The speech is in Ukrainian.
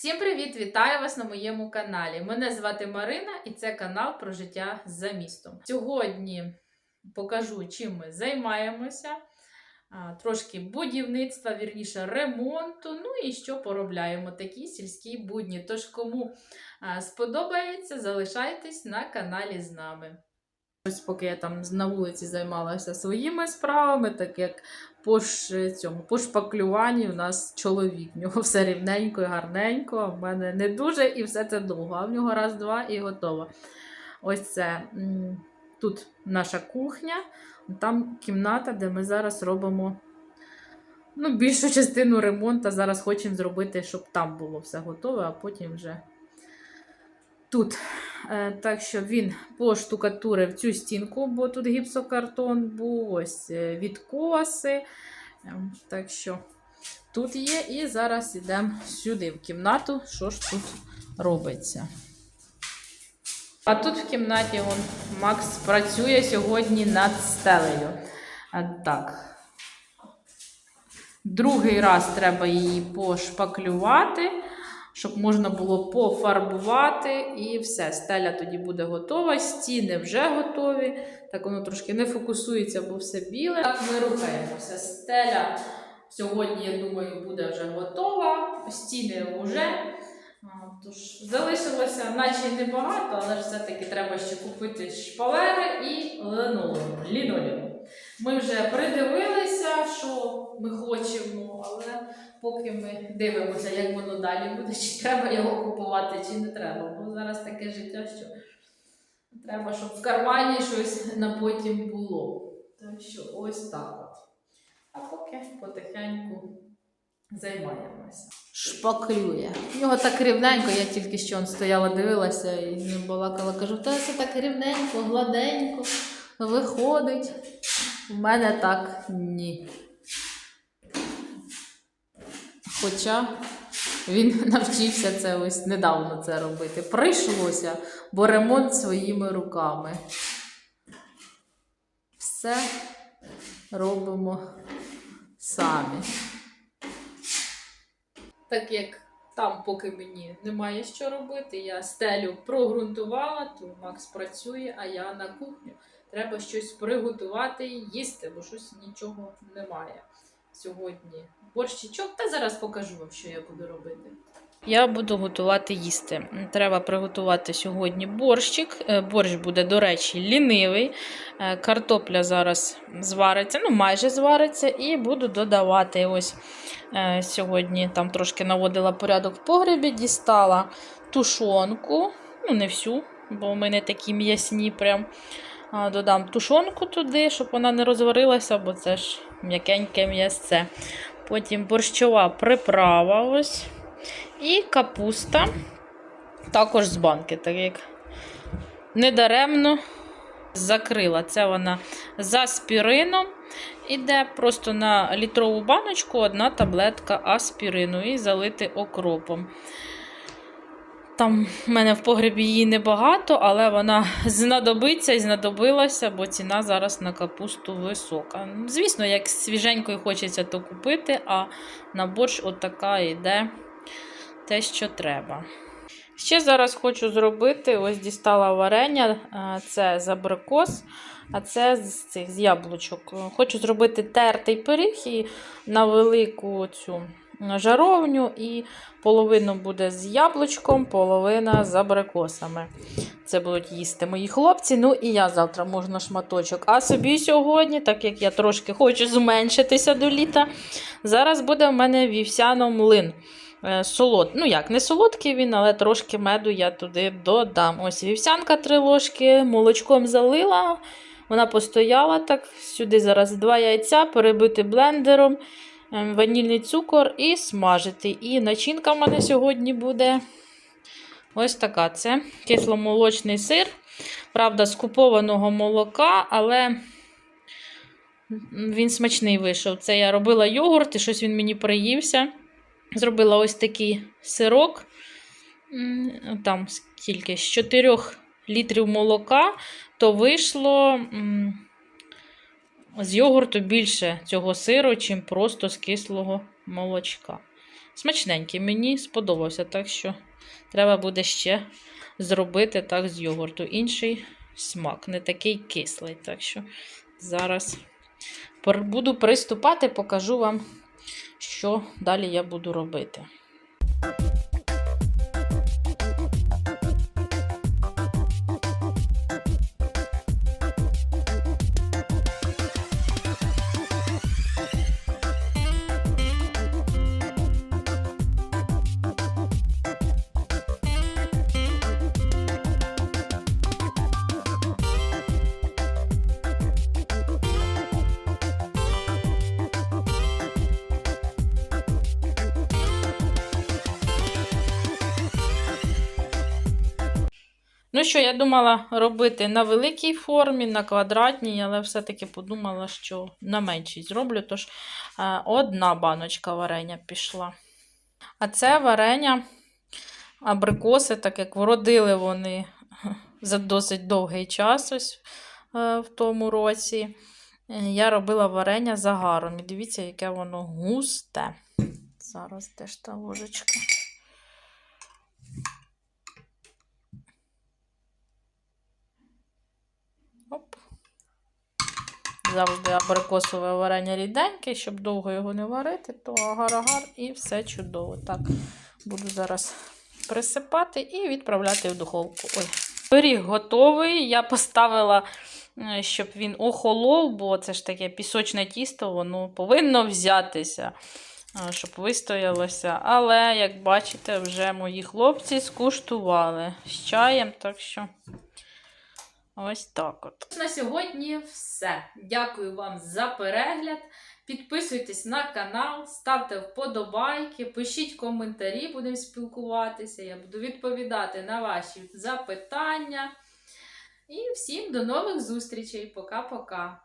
Всім привіт! Вітаю вас на моєму каналі. Мене звати Марина і це канал про життя за містом. Сьогодні покажу, чим ми займаємося. Трошки будівництва, вірніше, ремонту. Ну і що поробляємо такі сільські будні. Тож, кому сподобається, залишайтесь на каналі з нами. Ось поки я там на вулиці займалася своїми справами, так як по ш- цьому по шпаклюванні у нас чоловік. В нього все рівненько і гарненько, а в мене не дуже і все це довго. А в нього раз-два і готово. Ось це тут наша кухня, там кімната, де ми зараз робимо ну, більшу частину ремонту. Зараз хочемо зробити, щоб там було все готове, а потім вже тут. Е, Так що він поштукатурив цю стінку, бо тут гіпсокартон був, ось е, відкоси. Ем, Так що тут є. І зараз йдемо сюди, в кімнату, що ж тут робиться. А тут в кімнаті вон, Макс працює сьогодні над стелею. Так. Другий раз треба її пошпаклювати, щоб можна було пофарбувати і все. Стеля тоді буде готова, стіни вже готові. Так воно трошки не фокусується, бо все біле. Так ми рухаємося. Стеля сьогодні, я думаю, буде вже готова. Стіни вже. Тож залишилося, наче небагато, але ж все-таки треба ще купити шпалери і лінолеум. Ми вже придивилися, що ми хочемо, але поки ми дивимося, як воно далі буде, чи треба його купувати, чи не треба. Бо зараз таке життя, що треба, щоб в кармані щось на потім було. Так що ось так от. А поки потихеньку займаємося. Шпаклює. В нього так рівненько, я тільки що он стояла, дивилася і ним балакала, кажу, та це так рівненько, гладенько, виходить. У мене так ні. Хоча він навчився це ось недавно це робити. Прийшлося, бо ремонт своїми руками. Все робимо самі. Так як там, поки мені немає що робити, я стелю прогрунтувала, то Макс працює, а я на кухню. Треба щось приготувати і їсти, бо щось нічого немає сьогодні. Борщичок, та зараз покажу вам, що я буду робити. Я буду готувати їсти. Треба приготувати сьогодні борщик. Е, Борщ буде, до речі, лінивий. Е, Картопля зараз звариться, ну майже звариться, і буду додавати ось е, сьогодні. Там трошки наводила порядок в погребі, дістала тушонку, ну не всю, бо ми не такі м'ясні. прям. Додам тушонку туди, щоб вона не розварилася, бо це ж м'якеньке м'ясце. Потім борщова приправа ось. І капуста. Також з банки, так як недаремно закрила. Це вона з аспірином. Іде просто на літрову баночку одна таблетка аспірину і залити окропом. Там в мене в погребі її небагато, але вона знадобиться і знадобилася, бо ціна зараз на капусту висока. Звісно, як свіженькою хочеться то купити, а на борщ отака йде те, що треба. Ще зараз хочу зробити: ось дістала варення, це з абрикос, а це з цих з яблучок. Хочу зробити тертий пиріг і на велику цю жаровню, і половину буде з яблучком, половина з абрикосами. Це будуть їсти мої хлопці. Ну і я завтра можна шматочок. А собі сьогодні, так як я трошки хочу зменшитися до літа, зараз буде в мене вівсяно млин. Е, Солод. Ну як, не солодкий він, але трошки меду я туди додам. Ось вівсянка три ложки, молочком залила. Вона постояла так. Сюди зараз два яйця, перебити блендером, ванільний цукор і смажити. І начинка в мене сьогодні буде ось така. Це кисломолочний сир. Правда, з купованого молока, але він смачний вийшов. Це я робила йогурт, і щось він мені приївся. Зробила ось такий сирок. Там скільки? З 4 літрів молока, то вийшло з йогурту більше цього сиру, чим просто з кислого молочка. Смачненький, мені сподобався, так що треба буде ще зробити так з йогурту. Інший смак, не такий кислий. Так що зараз буду приступати, покажу вам, що далі я буду робити. Ну що, я думала робити на великій формі, на квадратній, але все-таки подумала, що на меншій зроблю. Тож е, одна баночка варення пішла. А це варення абрикоси, так як вродили вони за досить довгий час ось е, в тому році. Е, Я робила варення загаром. І дивіться, яке воно густе. Зараз теж та ложечка. Завжди абрикосове варення ріденьке, щоб довго його не варити, то агар-агар і все чудово. Так, буду зараз присипати і відправляти в духовку. Ой. Пиріг готовий. Я поставила, е, щоб він охолов, бо це ж таке пісочне тісто, воно повинно взятися, е, щоб вистоялося. Але, як бачите, вже мої хлопці скуштували з чаєм, так що. Ось так от. На сьогодні все. Дякую вам за перегляд. Підписуйтесь на канал, ставте вподобайки, пишіть коментарі, будемо спілкуватися. Я буду відповідати на ваші запитання. І всім до нових зустрічей. Пока-пока.